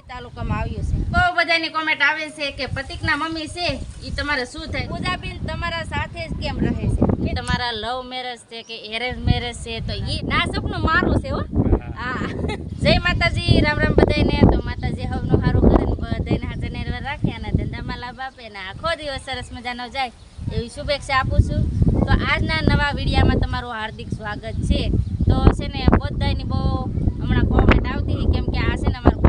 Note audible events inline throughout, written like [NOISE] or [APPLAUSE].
કઈ તાલુકામાં મમ્મી છે તમારે સાથે કેમ રહે છે? તમારા લવ મેરેજ છે કે એરેન્જ જય માતાજી, રામ રામ બધાને હવનું સારું કરે ને બધાને અને ધંધામાં લાભ આપે ને આખો દિવસ સરસ મજાનો જાય એવી શુભેચ્છા આપું છું. તો આજના નવા વિડીયામાં તમારું હાર્દિક સ્વાગત છે. તો છે ને બધાની બહુ હમણાં કોમેન્ટ આવતી હતી, કેમ કે આ છે ને અમારા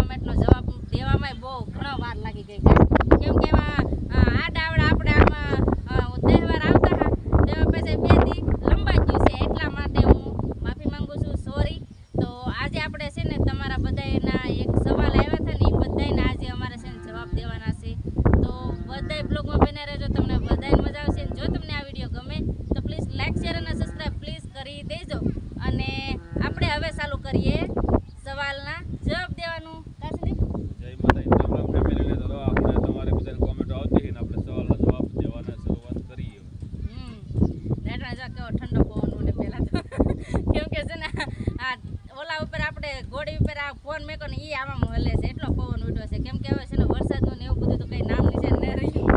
દેવામાં બહુ ઘણો વાર લાગી ગઈ છે. કેમ કે એમાં અ, આ ડાવડા આપણે આમાં અ, તહેવાર આવતા હા તેમાં પછી બે દી લંબાઈ ગયું છે એટલા માટે હું માફી માંગુ છું સોરી તો આજે આપણે છે ને તમારા બધાના એક સવાલ આવ્યા હતા ને એ બધાને આજે અમારે છે ને જવાબ દેવાના છે તો બધાય બ્લોગમાં બન્યા રહેજો તમને બધાને મજા આવશે અને જો તમને આ વીડિયો ગમે તો પ્લીઝ લાઈક શેર અને સબસ્ક્રાઈબ પ્લીઝ કરી દેજો અને આપણે હવે ચાલુ કરીએ સવાલના જવાબ દેવાનું કાશની જય માતાજી તમામ ફેમિલીને તો આપણે તમારે બધાને કોમેન્ટો આવતી હતી ને આપણે સવાલના જવાબ દેવાના શરૂઆત કરીએ હમ રેટના જો કેવો ઠંડો પવન ઉડે પહેલા તો કેમ કે છે ને આ ઓલા ઉપર આપણે ઘોડી ઉપર આ ફોન મેકો ને ઈ આમાં હલે છે એટલો પવન ઉડ્યો છે કેમ કે હવે છે ને વરસાદનું ને એવું બધું તો કઈ નામ નિશાન ન રહ્યું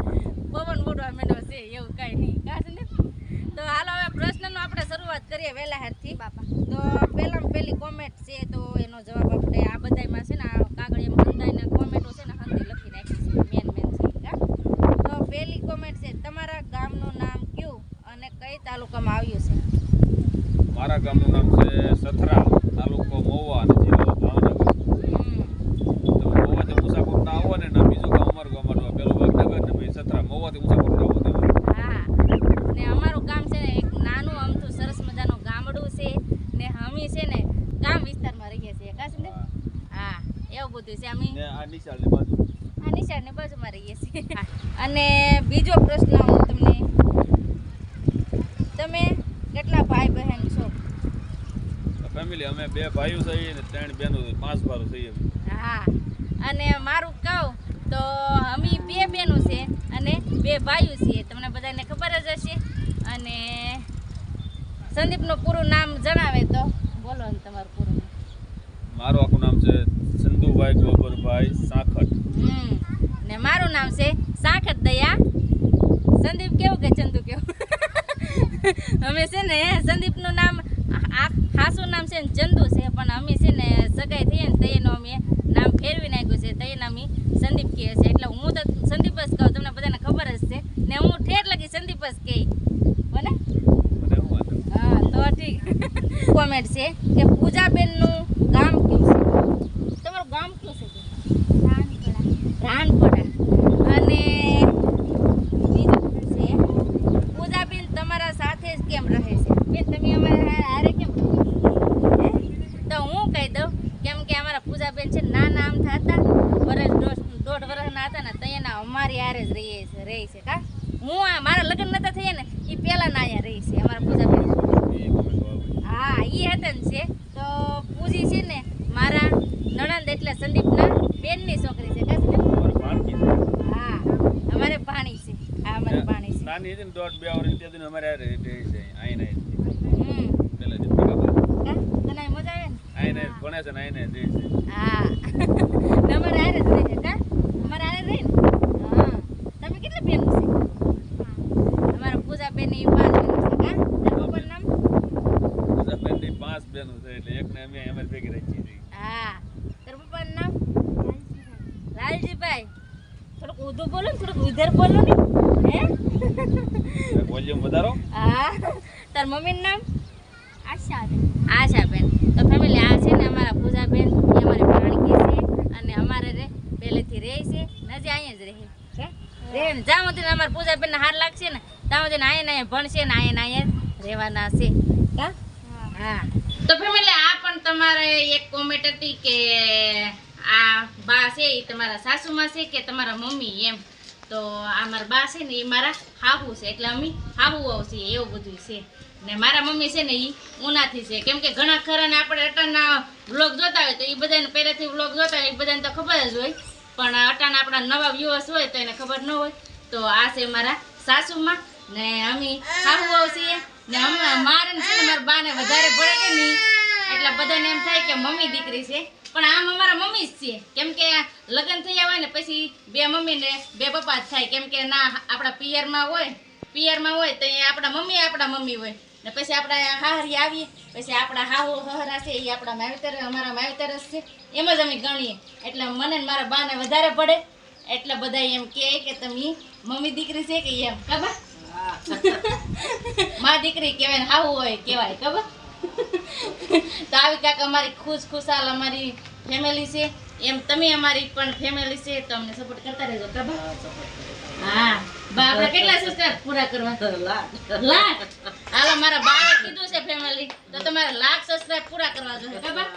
પવન ઉડવા માંડ્યો છે એવું કઈ નહીં કાશ ને તો હાલો હવે પ્રશ્નનો આપણે શરૂઆત કરીએ વહેલા હાથથી બાપા તો પહેલામાં પહેલી કોમેન્ટ છે તો એનો જવાબ આપણે આ બધાયમાં છે ને આ કાગળિયામાં હંધાઈને કોમેન્ટો છે ને હંધી લખી નાખી છે મેન મેન છે ઈ, કા તો પહેલી કોમેન્ટ છે તમારા ગામનું નામ કયું અને કઈ તાલુકામાં આવ્યું છે મારા ગામનું નામ છે સથરા તાલુકો મહુવા અને જિલ્લો ભાવનગર હમ. તમે મહુવાથી મુસાફર ના આવો ને ના બીજું ગામ અમારું ગામ આટલું પેલું વાગનગર ને પછી સથરા મહુવાથી મુસાફર ના આવો તમે હા ને અમારું ગામ છે ને એક નાનું અમથું સરસ મજાનું ગામડું છે ને અમે છે ને ગામ વિસ્તારમાં રહીએ છીએ કાશ ને હા. એવું બધું છે અમે. આ નિશાળની બાજુ. આ નિશાળની બાજુમાં રહીએ છીએ. અને બીજો પ્રશ્ન હું તમને તમે કેટલા ભાઈ બહેન છો ફેમિલી અમે બે ભાઈઓ છીએ ને ત્રણ બહેનો છે પાંચ ભાઈઓ છીએ હા અને મારું કહું તો અમે બે બહેનો છે અને બે ભાઈઓ છીએ. તમને બધાને ખબર જ હશે. અને સંદીપનું પૂરું નામ જણાવે તો. બોલો ને તમારું પૂરું નામ. મારું આખું નામ છે સંધુભાઈ ગોબરભાઈ સાખટ ને મારું નામ છે સાખટ દયા. સંદીપ કેવું કે ચંદુ કેવું? [LAUGHS] અમે છે ને સંદીપનું નામ આ ખાસું નામ છે ને ચંદુ છે પણ અમે છે ને સગાઈ થઈએ ને તૈયારનું અમે નામ ફેરવી નાખ્યું છે તૈયાર અમે સંદીપ કહે છે એટલે હું તો સંદીપ જ કહું તમને બધાને ખબર જ છે ને હું ઠેર લગી સંદીપ જ કહી બને મને શું વાંધો હા તો ઠીક કોમેન્ટ છે કે પૂજાબેનનું ગામ કયું છે તમારું ગામ કયું છે રાનપડા અને બીજું છે પૂજાબેન તમારા સાથે જ કેમ રહે છે બેન તમે અમારા હારે- હારે કેમ રહો? હે? તો હું કહી દઉં કેમ કે અમારા પૂજાબેન છે ને નાના આમ થતા વર્ષ દોઢ દોઢ વર્ષના હતા ને તૈયારના અમારી હારે જ રહીએ છે રહી છે કા હું આ મારા લગ્ન નતા થયા ને એ પહેલાં ના અહીંયા રહી છે અમારા પૂજાબેન એ કોમેન્ટો આવે હા ઈ હતા ને છે તો પૂજી છે ને મારા નણંદ એટલે સંદીપના બેનની છોકરી છે હા અમારે પાણી છે. હા અમારે છે. નાની હતી ને દોઢ બે વર્ષ અમારે રહે છે અહીં હમ. પેલા. કા? તને મજા આવે ને? આઈને જ ભણે છે ને અહીં જ રહે છે હા ને અમારે હારે જ રહે છે કા અમારે હારે રહે ને હા તમે કેટલા બેન છે અમારા પૂજા બેન એ પાંચ બેન છે કા તારું પપ્પાનું નામ બધા બેનની પાંચ બહેનો છે એટલે એકને અમે અમારી ભેગી રહી છીએ હા તારું પપ્પાનું નામ લાલજીભાઈ થોડુંક ઊંધું બોલો ને થોડુંક ઉધર બોલો ને હે વોલ્યુમ વધારો હા તાર મમ્મીનું નામ આશાબેન આશાબેન તો ફેમિલી આ છે ને અમારા પૂજાબેન એ અમારી ભાણકી છે અને અમારે રે પહેલેથી રહે છે નજી અહીંયા જ રહે, હે? રહે ને જ્યાં સુધી અમારા હાર લાગશે ને, ત્યાં સુધી અહીંયા ને અહીંયા ભણશે ને અહીંયા અહીંયા રહેવાના છે, હા? તો ફેમિલી, આ પણ તમારે એક કોમેન્ટ હતી કે આ બા છે એ તમારા સાસુમાં છે કે તમારા મમ્મી એમ? તો આ મારા બા છે ને એ મારા હાબુ છે, એટલે અમે હાબુ આવશે એવું બધું છે. ને મારા મમ્મી છે ને એ ઉનાથી છે. કેમ કે ઘણા ખરા ને આપણે અટાણના વ્લોગ જોતા હોય તો એ બધાને પહેલેથી વ્લોગ જોતા હોય એ બધાને તો ખબર જ હોય. પણ અટાણા આપણા નવા વ્યુઅર્સ હોય તો એને ખબર ન હોય. તો આ છે મારા સાસુમાં. ને અમે હાહુ છીએ. ને હમણાં મારે છે મારા બાને વધારે ભળે કે નહીં એટલે બધાને એમ થાય કે મમ્મી દીકરી છે. પણ આમ અમારા મમ્મી જ છે કેમ કે લગ્ન થયા હોય ને પછી બે મમ્મી ને બે પપ્પા જ થાય. કેમ કે ના, આપણા પિયરમાં હોય પિયરમાં હોય તો એ આપણા મમ્મી આપણા મમ્મી હોય. ને પછી આપણે હાહરી આવીએ પછી આપણા હાહુ હહરા છે એ આપણા માવતર અમારા માવતર જ છે. એમ જ અમે ગણીએ. એટલે મને ને મારા બાને વધારે પડે. એટલે બધા એમ કહે કે તમે મમ્મી દીકરી છે કે એમ ખબર? મા દીકરી કહેવાય ને હાવું હોય કહેવાય ખબર? તો આવી કાંક અમારી ખુશ ખુશાલ અમારી ફેમિલી છે. એમ તમે અમારી પણ ફેમિલી છે તો અમને સપોર્ટ કરતા રહેજો ખબર? હા બા આપણે કેટલા સિસ્ટર પૂરા કરવા? લાખ? હાલો મારા બાએ કીધું છે ફેમિલી તો તમારે લાખ સબસ્ક્રાઇબ પૂરા કરવા જોઈએ ખબર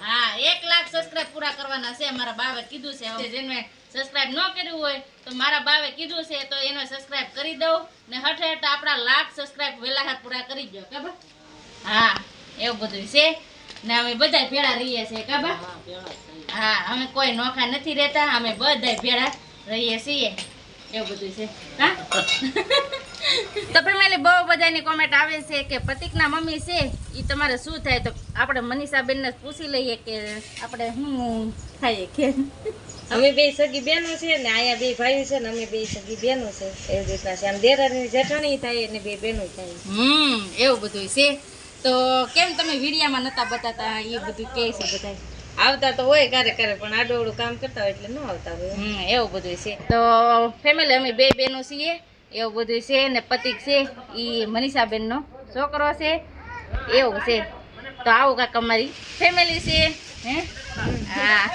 હા એક લાખ સબસ્ક્રાઇબ પૂરા કરવાના છે. મારા બાવે કીધું છે જેને સબસ્ક્રાઇબ ન કર્યું હોય તો મારા બાવે કીધું છે તો એને સબસ્ક્રાઇબ કરી દઉં. ને હઠે હઠ આપણા લાખ સબસ્ક્રાઇબ વહેલા પૂરા કરી દો ખબર હા એવું બધું છે. ને અમે બધા ભેળા રહીએ છીએ ખબર હા અમે કોઈ નોખા નથી રહેતા અમે બધા ભેળા રહીએ છીએ. એવું બધું છે. હા? [LAUGHS] તો ફેમિલી બહુ બધાની કોમેન્ટ આવે છે કે પ્રતિકના મમ્મી છે એ તમારે શું થાય? તો આપણે મનીષાબેનને પૂછી લઈએ કે આપણે શું થાય કે? અમે બે સગી બહેનો છે ને અહીંયા બે ભાઈઓ છે ને અમે બે સગી બહેનો છે. એવી રીતના છે. આમ દેરાની જેઠાણી થાય ને બે બેનો થાય. હમ એવું બધું છે. તો કેમ તમે વિડીયામાં નતા બતાતા એ બધું કહે છે બધા આવતા તો હોય ક્યારે ક્યારે પણ આડોવડું કામ કરતા હોય એટલે ન આવતા હોય. હમ એવું બધું છે. તો ફેમિલી અમે બે બેનો છીએ એવું બધું છે ને પતિક છે એ મનીષાબેનનો છોકરો છે એવું છે. તો આવું કાંક અમારી ફેમિલી છે હે? હા.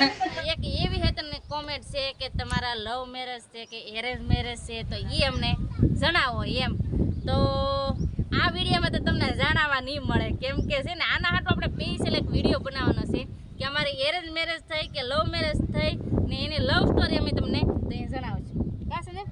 એક એવી હે તમને કોમેન્ટ છે કે તમારા લવ મેરેજ છે કે એરેન્જ મેરેજ છે તો એ અમને જણાવો એમ. તો આ વિડીયોમાં તો તમને જાણવા નહીં મળે. કેમ કે છે ને આના હાટો આપણે સ્પેશિયલ એક વીડિયો બનાવવાનો છે. કે અમારી એરેન્જ મેરેજ થઈ કે લવ મેરેજ થઈ ને એની લવ સ્ટોરી અમે તમને જણાવશું. કાશે ને?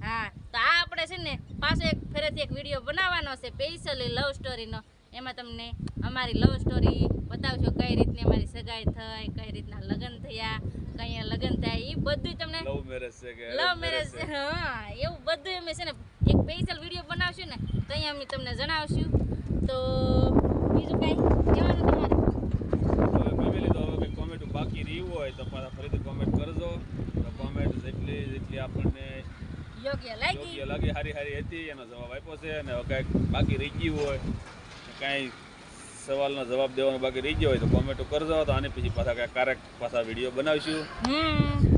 હા. તો આ આપણે છે ને પાછો એક ફેરેથી એક વીડિયો બનાવવાનો છે સ્પેશિયલી લવ સ્ટોરીનો એમાં તમને અમારી લવ સ્ટોરી બતાવજો કઈ રીતની અમારી સગાઈ થઈ કઈ રીતના લગ્ન થયા કઈ લગ્ન થયા એ બધું તમને લવ મેરેજ છે કે લવ મેરેજ હા એવું બધું અમે છે ને એક સ્પેશિયલ વીડિયો બનાવશું ને તો અહીંયા અમે તમને જણાવશું. તો બીજું કાંઈ કહેવાનું તમારે ફેમિલી તો હવે કંઈ કોમેન્ટ હોય તો પાછા ફરીથી કોમેન્ટ કરજો. તો કોમેન્ટ જેટલી જેટલી આપણને યોગ્ય લાગી. યોગ્ય લાગી સારી સારી હતી એનો જવાબ આપ્યો છે અને કાંઈક બાકી રહી ગયું હોય કાંઈ સવાલનો જવાબ દેવાનો બાકી રહી ગયો હોય તો કોમેન્ટો કરજો. તો આને પછી પાછા કાંઈક કારેક પાછા વીડિયો બનાવીશું.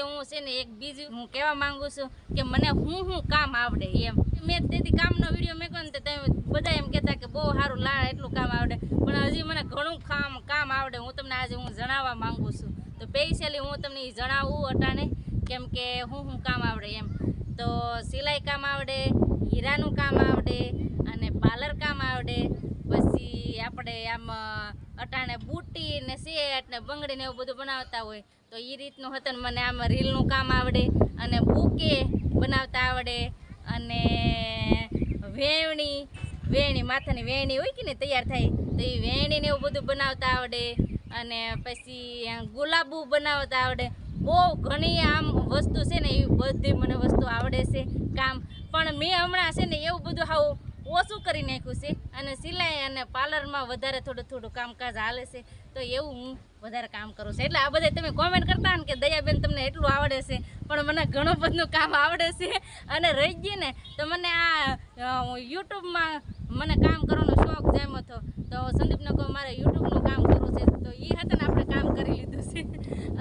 આજે હું છે ને એક બીજું હું કહેવા માંગુ છું કે મને હું હું કામ આવડે એમ. મેં તેથી કામનો વીડિયો મેં ને તો તમે બધા એમ કહેતા કે બહુ સારું લા એટલું કામ આવડે. પણ હજી મને ઘણું કામ કામ આવડે. હું તમને આજે હું જણાવવા માંગુ છું. તો સ્પેશિયલી હું તમને જણાવું અટાણે કેમ કે હું હું કામ આવડે એમ. તો સિલાઈ કામ આવડે, હીરાનું કામ આવડે અને પાર્લર કામ આવડે. પછી આપણે આમ અટાણે બુટી ને સેટ ને બંગડી ને એવું બધું બનાવતા હોય. તો એ રીતનું હતું ને મને આમાં રીલનું કામ આવડે અને બુકે બનાવતા આવડે. અને વેવણી વેણી, માથાની વેણી હોય કે ને તૈયાર થાય, તો એ વેણીને એવું બધું બનાવતા આવડે. અને પછી ગુલાબુ બનાવતા આવડે. બહુ ઘણી આમ વસ્તુ છે ને એ બધી મને વસ્તુ આવડે છે કામ. પણ મેં હમણાં છે ને એવું બધું હાવ ઓછું કરી નાખ્યું છે અને સિલાઈ અને પાર્લરમાં વધારે થોડું થોડું કામકાજ હાલે છે. તો એવું હું વધારે કામ કરું છું. એટલે આ બધા તમે કોમેન્ટ કરતા ને કે દયાબેન તમને એટલું આવડે છે, પણ મને ઘણું બધું કામ આવડે છે. અને રહી ગઈ ને, તો મને આ યુટ્યુબમાં મને કામ કરવાનો શોખ જામ્યો હતો. તો સંદીપને કહું મારે યુટ્યુબનું કામ કરવું છે. તો એ હતા ને આપણે કામ કરી લીધું છે.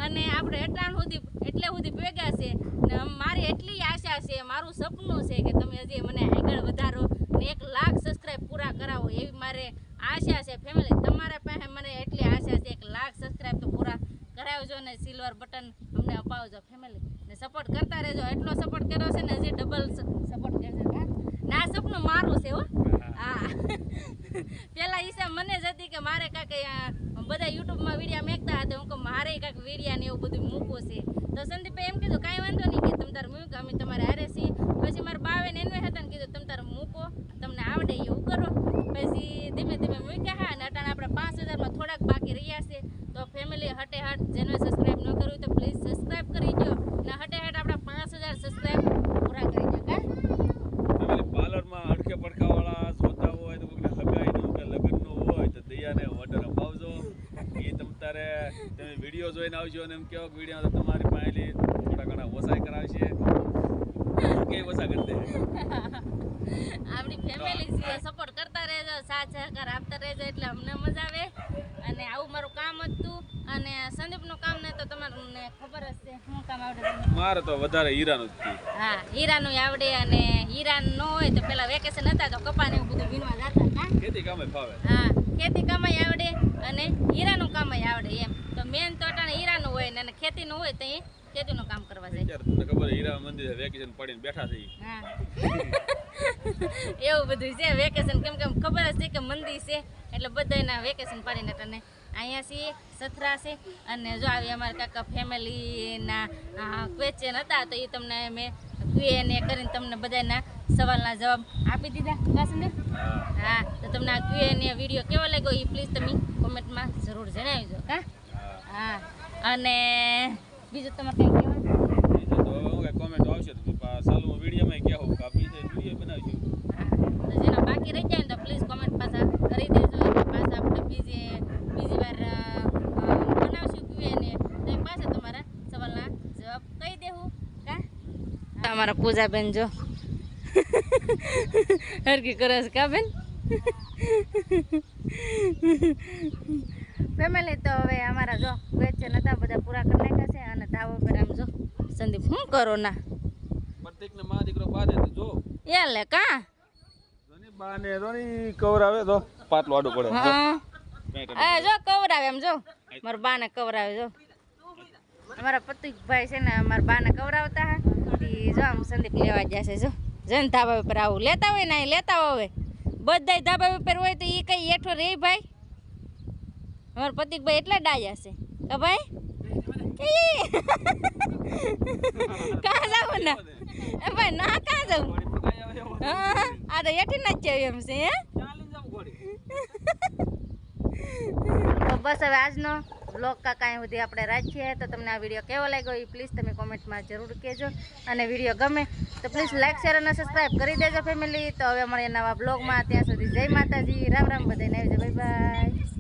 અને આપણે એટલા સુધી ભેગા છે ને મારી એટલી આશા છે મારું સપનું છે કે તમે હજી મને આગળ વધારો ને એક લાખ સબસ્ક્રાઈબ પૂરા કરાવો આશા છે ફેમિલી તમારા પાસે મને એટલી આશા છે, એક લાખ સબસ્ક્રાઈબ તો પૂરા કરાવજો ને સિલ્વર બટન અમને અપાવજો ફેમિલી ને સપોર્ટ કરતા રહેજો. એટલો સપોર્ટ કર્યો છે ને હજી ડબલ સપોર્ટ કરજો ના, સપનું મારું છે, હો. હા. [LAUGHS] પેલા ઈસા મને જ હતી કે મારે કાંઈક બધા યુટ્યુબમાં વિડીયા મેકતા હતા. હું કહું, મારે કાંઈક વિડીયા ને એવું બધું મૂકવું છે તો સંદીપભાઈ એમ કીધું કાંઈ વાંધો નહીં કે તમે તારે મૂકો અમે તમારે હારે છીએ પછી મારા બાવે ને એનવે હતા ને કીધું તમે તારે મૂકો તમને આવડે એવું કરો પછી ધીમે ધીમે મૂક્યા હા અને અટાણે આપણે પાંચ હજારમાં થોડાક બાકી રહ્યા છે તો ફેમિલી હટે હટ જેને સબસ્ક્રાઈબ ન કરવું તો પ્લીઝ સબસ્ક્રાઈબ કરી દો ને હટે હટ આપણા પાંચ હજાર સબસ્ક્રાઈબ પૂરા કરી દો કા? પાર્લરમાં અડકે પડકાવાળા જોતા હોય તો કોઈને હગાઈનું કે લગ્નનું હોય તો દયાને ઓર્ડર તમે વીડિયો જોઈને આવજો અને એમ કહો કે વીડિયો તો તમારી પાસે થોડા ઘણા ઓછાઈ કરાવશે. કે ઓછા કરી દે? [LAUGHS] આપણી ફેમિલી સપોર્ટ કરતા રહેજો સાથ સહકાર આપતા રહેજો એટલે અમને મજા આવે અને આવું મારું કામ હતું અને સંદીપનું કામ ને તો તમને ખબર જ છે શું કામ આવડે? મારે તો વધારે હીરાનું જ હા હીરાનું આવડે અને હીરા ન હોય તો પેલા વેકેશન હતા તો કપાને એવું બધું વીણવા જતા હા ખેતી કામે ફાવે. હા ખેતી કામય આવડે અને હીરાનું કામય આવડે એમ. તો મેન તો અટાણે હીરાનું હોય ને ખેતીનું હોય તો એ ખેતીનું કામ કરવા જાય. તમને ખબર હીરા મંદિર વેકેશન પડીને બેઠા થઈ હા. [LAUGHS] એવું બધું છે વેકેશન કેમ કેમ ખબર જ છે કે મંદિર છે એટલે બધાના વેકેશન પાડીને તને અહીંયા છીએ સથરા છે. અને જો આવી અમારા કાકા ફેમિલીના ક્વેશ્ચન હતા તો એ તમને મેં ક્યુએને કરીને તમને બધાના સવાલના જવાબ આપી દીધા. કાશને હા. તો તમને આ ક્યુએન વીડિયો કેવો લાગ્યો એ પ્લીઝ તમે કોમેન્ટમાં જરૂર જણાવજો. હા? હા. અને બીજું તમારે કંઈ કહેવાનું? બીજું તો હવે હું કઈ કોમેન્ટ આવશે તો પા- વિડીયોમાં કહેવું કે આ વીડિયો બનાવશું તો જેના બાકી રહી જાય ને તો પ્લીઝ કોમેન્ટ પાછા કરી દેજો એટલે પાછા આપણે બીજી બીજી વાર અ, અ, બનાવશું ક્યુએને તો એ પાછા તમારા સવાલના જવાબ કહી દેવું કા અમારા પૂજાબેન જો. હરકી કરે છે કા બેન? ફેમિલી તો હવે અમારા જો વેચે નતા બધા પૂરા કરી નાખ્યા છે અને તાવો પર આમ જો સંદીપ શું કરો ના? પ્રત્યેકને મા દીકરો બાંધે તો જો. એ લે કા? જોની બાને જોની કવર આવે તો પાટલો આડો પડે. હા. એ જો કવર આવે એમ જો. મારા બાને કવર આવે જો. અમારા પતિકભાઈ છે ને અમારા બાને કવરાવતા હા. જો આમ સંદીપ લેવા જશે જો. જન ધાબા ઉપર આવું. લેતા હોય ને અહીં લેતા હોય. બધાય ધાબા ઉપર હોય તો એ કઈ એઠો રે ભાઈ? અમારા પતિકભાઈ એટલા ડાયા છે. કે ભાઈ. [LAUGHS] કાં જાવું ને? ભાઈ ના કાં જાવું હા આ તો એઠી ના જ એમ છે હે? તો બસ હવે આજનો બ્લોગ કાંઈ સુધી આપણે રાખીએ તો તમને આ વીડિયો કેવો લાગ્યો એ પ્લીઝ તમે કોમેન્ટમાં જરૂર કહેજો. અને વીડિયો ગમે તો પ્લીઝ લાઇક શેર અને સબસ્ક્રાઈબ કરી દેજો ફેમિલી તો હવે મળીએ નવા બ્લોગમાં ત્યાં સુધી જય માતાજી. રામ રામ બધાને. આવજો. Bye bye